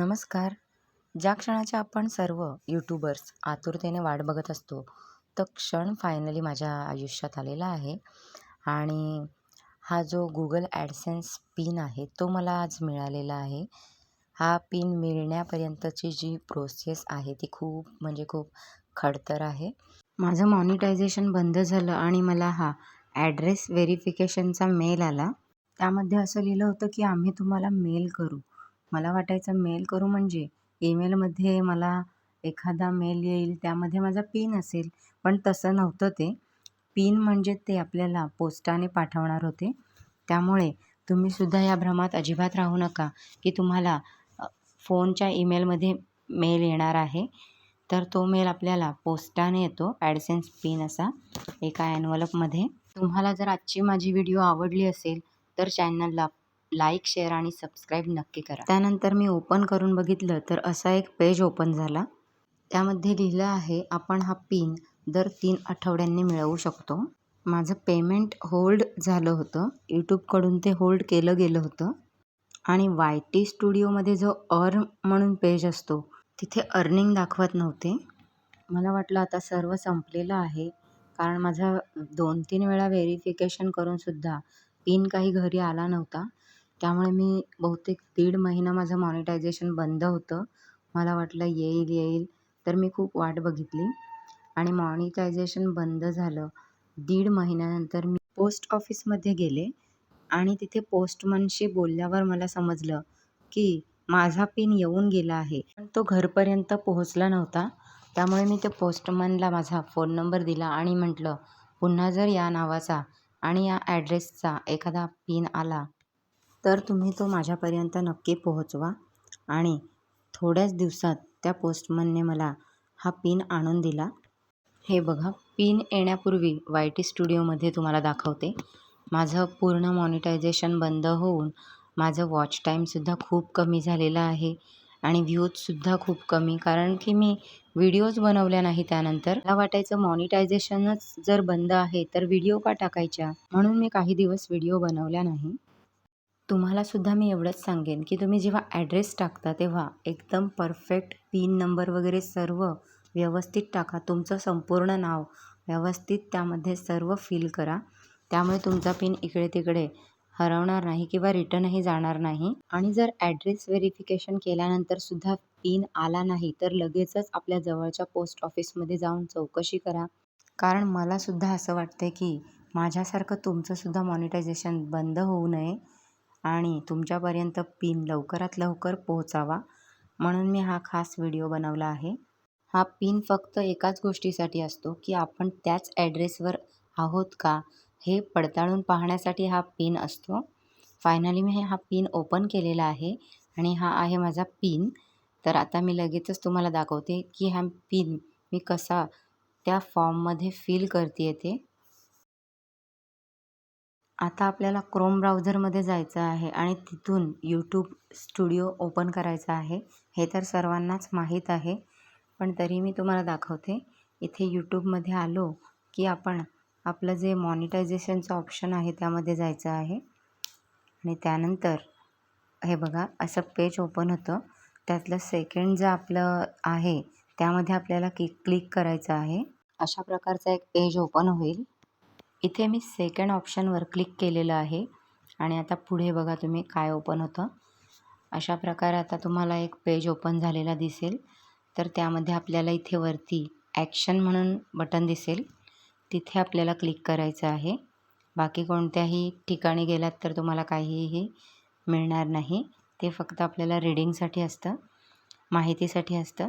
नमस्कार. ज्या क्षणाच्या आपण सर्व यूट्यूबर्स आतुरतेने वाट बघत असतो तो क्षण फायनली माझ्या आयुष्यात आलेला आहे. आणि हा जो गुगल ॲडसेन्स पिन आहे तो मला आज मिळालेला आहे. हा पिन मिळण्यापर्यंतची जी प्रोसेस आहे ती खूप म्हणजे खूप खडतर आहे. माझं मॉनिटायझेशन बंद झालं आणि मला हा ॲड्रेस व्हेरिफिकेशनचा मेल आला. त्यामध्ये असं लिहिलं होतं की आम्ही तुम्हाला मेल करू. मला वाटायचं मेल करू म्हणजे? ईमेलमध्ये मला एखादा मेल येईल त्यामध्ये माझा पिन असेल. पण तसं नव्हतं ते. पिन म्हणजे ते आपल्याला पोस्टाने पाठवणार होते. त्यामुळे तुम्हीसुद्धा या भ्रमात अजिबात राहू नका की तुम्हाला फोनच्या ईमेलमध्ये मेल येणार आहे. तर तो मेल आपल्याला पोस्टाने येतो. ॲडसेन्स पिन असा एका ॲनवलपमध्ये तुम्हाला जर आजची माझी व्हिडिओ आवडली असेल तर चॅनलला लाईक शेअर आणि सबस्क्राईब नक्की करा. त्यानंतर मी ओपन करून बघितलं तर असा एक पेज ओपन झाला. त्यामध्ये लिहिलं आहे आपण हा पिन दर तीन आठवड्यांनी मिळवू शकतो. माझं पेमेंट होल्ड झालं होतं. यूट्यूबकडून ते होल्ड केलं गेलं होतं. आणि वाय टी स्टुडिओमध्ये जो अर्न म्हणून पेज असतो तिथे अर्निंग दाखवत नव्हते. मला वाटलं आता सर्व संपलेलं आहे. कारण माझा दोन तीन वेळा व्हेरिफिकेशन करूनसुद्धा पिन काही घरी आला नव्हता. त्यामुळे मी बहुतेक दीड महिना माझं मॉनिटायझेशन बंद होतं. मला वाटलं येईल येईल. तर मी खूप वाट बघितली. आणि मॉनिटायझेशन बंद झालं. दीड महिन्यानंतर मी पोस्ट ऑफिसमध्ये गेले. आणि तिथे पोस्टमनशी बोलल्यावर मला समजलं की माझा पिन येऊन गेला आहे. पण तो घरपर्यंत पोहोचला नव्हता. त्यामुळे मी त्या पोस्टमनला माझा फोन नंबर दिला आणि म्हटलं पुन्हा जर या नावाचा आणि या ॲड्रेसचा एखादा पिन आला तर तुम्ही तो माझ्यापर्यंत नक्की पोहोचवा. आणि थोड्याच दिवसात त्या पोस्टमनने मला हा पिन आणून दिला. हे बघा पिन येण्यापूर्वी वाय टी स्टुडिओमध्ये तुम्हाला दाखवते. माझं पूर्ण मॉनिटायझेशन बंद होऊन माझं वॉच टाईमसुद्धा खूप कमी झालेलं आहे आणि व्ह्यूजसुद्धा खूप कमी. कारण की मी व्हिडिओज बनवल्या नाही त्यानंतर. मला वाटायचं मॉनिटायझेशनच जर बंद आहे तर व्हिडिओ का टाकायच्या? म्हणून मी काही दिवस व्हिडिओ बनवल्या नाही. तुम्हालासुद्धा मी एवढंच सांगेन की तुम्ही जेव्हा ॲड्रेस टाकता तेव्हा एकदम परफेक्ट पिन नंबर वगैरे सर्व व्यवस्थित टाका. तुमचं संपूर्ण नाव व्यवस्थित त्यामध्ये सर्व फिल करा. त्यामुळे तुमचा पिन इकडे तिकडे हरवणार नाही किंवा रिटर्नही जाणार नाही. आणि जर ॲड्रेस व्हेरिफिकेशन केल्यानंतरसुद्धा पिन आला नाही तर लगेचच आपल्या जवळच्या पोस्ट ऑफिसमध्ये जाऊन चौकशी करा. कारण मलासुद्धा असं वाटतं की माझ्यासारखं तुमचंसुद्धा मॉनिटायझेशन बंद होऊ नये. आणि तुमच्यापर्यंत पिन लवकरात लवकर पोहोचावा म्हणून मी हा खास व्हिडिओ बनवला आहे. हा पिन फक्त एकाच गोष्टीसाठी असतो की आपण त्याच ॲड्रेसवर आहोत का हे पडताळून पाहण्यासाठी हा पिन असतो. फायनली मी हा पिन ओपन केलेला आहे आणि हा आहे माझा पिन. तर आता मी लगेचच तुम्हाला दाखवते की हा पिन मी कसा त्या फॉर्ममध्ये फिल करते ते. आता आपल्याला क्रोम ब्राउझरमध्ये जायचं आहे आणि तिथून यूट्यूब स्टुडिओ ओपन करायचा आहे. हे तर सर्वांनाच माहीत आहे. पण तरी मी तुम्हाला दाखवते. इथे यूट्यूबमध्ये आलो की आपण आपलं जे मॉनिटायझेशनचं ऑप्शन आहे त्यामध्ये जायचं आहे. आणि त्यानंतर हे बघा असं पेज ओपन होतं. त्यातलं सेकंड जे आपलं आहे त्यामध्ये आपल्याला की क्लिक करायचं आहे. अशा प्रकारचा एक पेज ओपन होईल. इथे मी सेकंड ऑप्शनवर क्लिक केलेलं आहे. आणि आता पुढे बघा तुम्ही काय ओपन होतं. अशा प्रकारे आता तुम्हाला एक पेज ओपन झालेला दिसेल. तर त्यामध्ये आपल्याला इथे वरती ॲक्शन म्हणून बटन दिसेल. तिथे आपल्याला क्लिक करायचं आहे. बाकी कोणत्याही ठिकाणी गेलात तर तुम्हाला काहीही मिळणार नाही. ते फक्त आपल्याला रीडिंगसाठी असतं. माहितीसाठी असतं.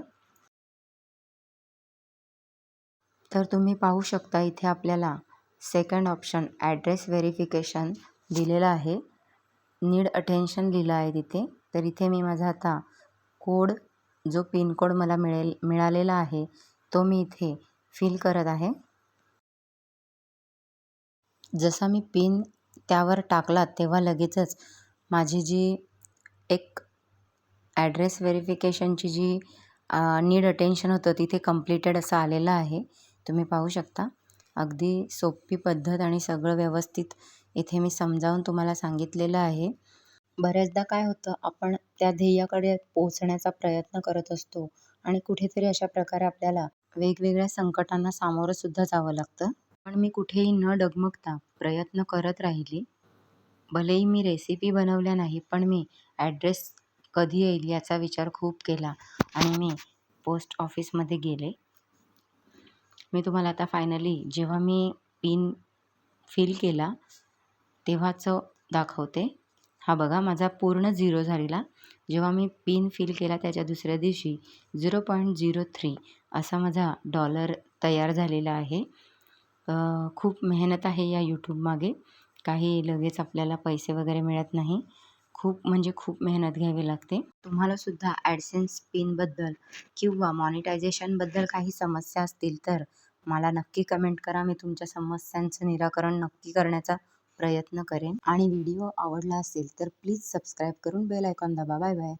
तर तुम्ही पाहू शकता इथे आपल्याला सेकंड ऑप्शन ॲड्रेस व्हेरिफिकेशन दिलेलं आहे. नीड अटेन्शन लिहिलं आहे तिथे. तर इथे मी माझा आता कोड जो पिनकोड मला मिळेल मिळालेला आहे तो मी इथे फिल करत आहे. जसा मी पिन त्यावर टाकला तेव्हा लगेचच माझी जी एक ॲड्रेस व्हेरिफिकेशनची जी नीड अटेन्शन होतं तिथे कम्प्लिटेड असं आलेलं आहे. तुम्ही पाहू शकता. अगदी सोपी पद्धत आणि सगळं व्यवस्थित इथे मी समजावून तुम्हाला सांगितलेलं आहे. बऱ्याचदा काय होतं आपण त्या ध्येयाकडे पोहोचण्याचा प्रयत्न करत असतो आणि कुठेतरी अशा प्रकारे आपल्याला वेगवेगळ्या संकटांना सामोरंसुद्धा जावं लागतं. पण मी कुठेही न डगमगता प्रयत्न करत राहिली. भलेही मी रेसिपी बनवल्या नाही पण मी ॲड्रेस कधी येईल याचा विचार खूप केला आणि मी पोस्ट ऑफिसमध्ये गेले. मी तुम्हाला आता फायनली जेव्हा मी पिन फिल केला तेव्हाचं दाखवते. हा बघा माझा पूर्ण झिरो झालेला. जेव्हा मी पिन फिल केला त्याच्या दुसऱ्या दिवशी झिरो पॉईंट झिरो थ्री असा माझा डॉलर तयार झालेला आहे. खूप मेहनत आहे या यूट्यूबमागे काही लगेच आपल्याला पैसे वगैरे मिळत नाही. खूप म्हणजे खूप मेहनत घ्यावी लागते. तुम्हालासुद्धा ॲडसेन्स पिनबद्दल किंवा मॉनिटायझेशनबद्दल काही समस्या असतील तर मला नक्की कमेंट करा. मी तुमच्या समस्यांचं निराकरण नक्की करण्याचा प्रयत्न करेन. आणि व्हिडिओ आवडला असेल तर प्लीज सबस्क्राईब करून बेल आयकॉन दाबा. Bye bye